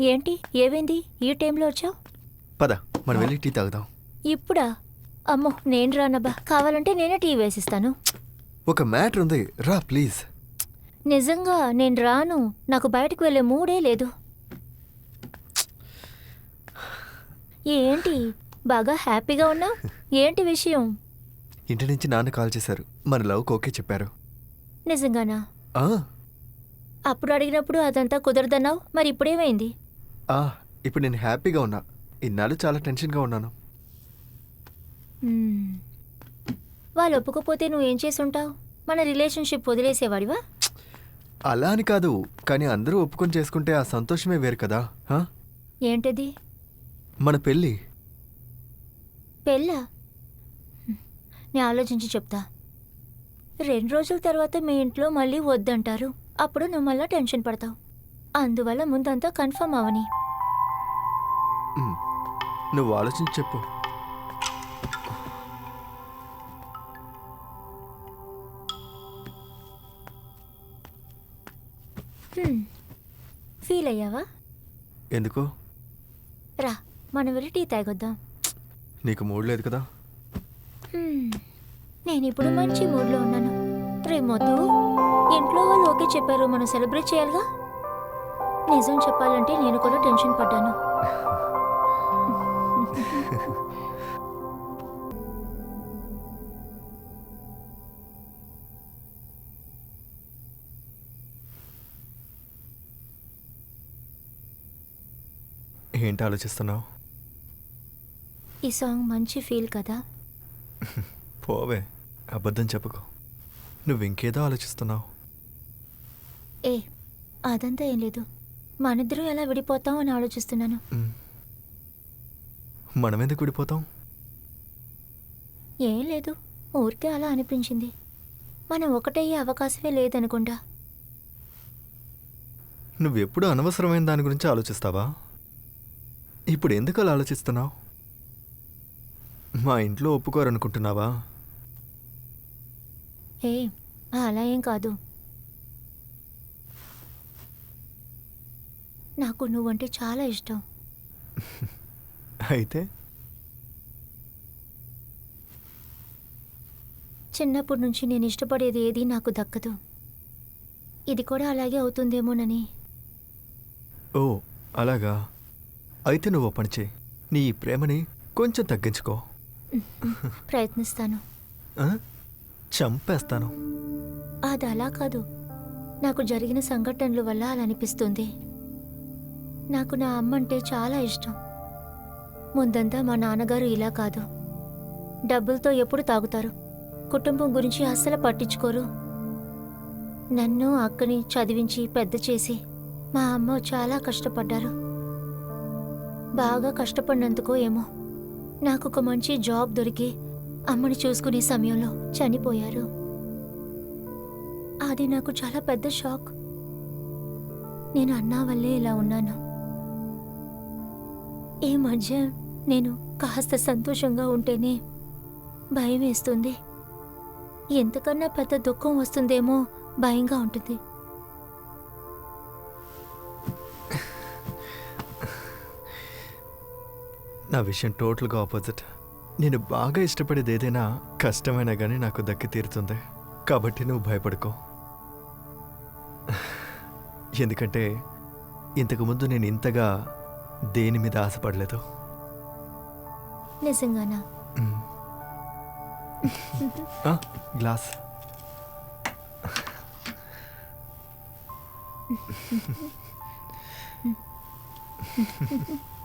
ఏంటి? ఏమైంది? ఈ టైంలో వచ్చావు? పద మనం వెళ్ళి టీ తాగుదాం. ఇప్పుడా? అమ్మో నేను రానబ్బా. కావాలంటే నేనే టీ వేసిస్తాను. ఒక మ్యాటర్ ఉంది. రా ప్లీజ్. నిజంగా నేను రాను. నాకు బయటకు వెళ్ళే మూడే లేదు. ఏంటి? బాగా హ్యాపీగా ఉన్నావు ఏంటి విషయం? ఇంటి నుంచి నాన్న కాల్ చేశారు. మన లవ్కి ఓకే చెప్పారు. నిజంగానా? ఆ, అప్పుడు అడిగినప్పుడు అదంతా కుదరదన్నావు? మరి ఇప్పుడేమైంది? ఆ, ఇప్పుడు నేను హ్యాపీగా ఉన్నా. ఇన్నాళ్ళు చాలా టెన్షన్గా ఉన్నాను. మ్మ్. వాళ్ళు ఒప్పుకోపోతే నువ్వేం చేసుంటావు మన రిలేషన్షిప్ వదిలేసేవాడివా? అలా అని కాదు కానీ అందరూ ఒప్పుకొని చేసుకుంటే ఆ సంతోషమే వేరు కదా? ఏంటది? మన పెళ్ళి. పెళ్ళా? హ్మ్. నేను ఆలోచించి చెప్తా. రెండు రోజుల తర్వాత మీ ఇంట్లో మళ్ళీ వద్దంటారు. అప్పుడు నువ్వు మళ్ళీ టెన్షన్ పడతావు. అందువల్ల ముందంతా కన్ఫర్మ్ అవని. నువ్వు ఆలోచించి చెప్పు. ఫీల్ అయ్యావా? ఎందుకు? రా మనం వెళ్ళి టీ తాగొద్దాం. నీకు మూడ్ లేదు కదా. నేను ఇప్పుడు మంచి మూడ్లో ఉన్నాను. రేమొద్దు ఇంట్లో వాళ్ళు ఓకే చెప్పారు. మనం సెలబ్రేట్ చేయాలిగా? నిజం చెప్పాలంటే నేను కూడా టెన్షన్ పడ్డాను. ఏంటి ఆలోచిస్తున్నావు? ఈ సాంగ్ మంచి ఫీల్ కదా? పోవే అబద్ధం చెప్పుకో. నువ్వు ఇంకేదో ఆలోచిస్తున్నావు. ఏ అదంతా ఏం లేదు. మనిద్దరం ఎలా విడిపోతాం అని ఆలోచిస్తున్నాను. మనం ఎందుకు విడిపోతాం? ఏం లేదు ఊరికే అలా అనిపించింది. మనం ఒకటయ్యే అవకాశమే లేదనుకుంటా. నువ్వు ఎప్పుడు అనవసరమైన దాని గురించి ఆలోచిస్తావా? ఇప్పుడు ఎందుకు అలా ఆలోచిస్తున్నావు? మా ఇంట్లో ఒప్పుకోరనుకుంటున్నావా? ఏ అలా ఏం కాదు. నాకు నువ్వంటే చాలా ఇష్టం. అయితే? చిన్నప్పటి నుంచి నేను ఇష్టపడేది ఏది నాకు దక్కదు. ఇది కూడా అలాగే అవుతుందేమోనని. ఓ అలాగా. అయితే నువ్వు ఓ పని చేయి. నీ ఈ ప్రేమని కొంచెం తగ్గించుకో. ప్రయత్నిస్తాను? చంపేస్తాను. అది అలా కాదు. నాకు జరిగిన సంఘటనల వల్ల అలా అనిపిస్తుంది. నాకు నా అమ్మ అంటే చాలా ఇష్టం. ముందంతా మా నాన్నగారు ఇలా కాదు. డబ్బులతో ఎప్పుడు తాగుతారు? కుటుంబం గురించి అస్సలు పట్టించుకోరు. నన్ను అక్కని చదివించి పెద్ద చేసి మా అమ్మ చాలా కష్టపడ్డారు. బాగా కష్టపడినందుకో ఏమో. నాకు ఒక మంచి జాబ్ దొరికి అమ్మని చూసుకునే సమయంలో చనిపోయారు. అది నాకు చాలా పెద్ద షాక్. నేను అన్నా వల్లే ఇలా ఉన్నాను. ఈ మధ్య నేను కాస్త సంతోషంగా ఉంటేనే భయం వేస్తుంది. ఎంతకన్నా పెద్ద దుఃఖం వస్తుందేమో భయంగా ఉంటుంది. నా విషయం టోటల్గా ఆపోజిట్. నేను బాగా ఇష్టపడేది ఏదైనా కష్టమైనా కానీ నాకు దక్కి తీరుతుంది. కాబట్టి నువ్వు భయపడుకో. ఎందుకంటే ఇంతకుముందు నేను ఇంతగా దేని మీద ఆశపడలేదు. నిజంగానా? గ్లాస్.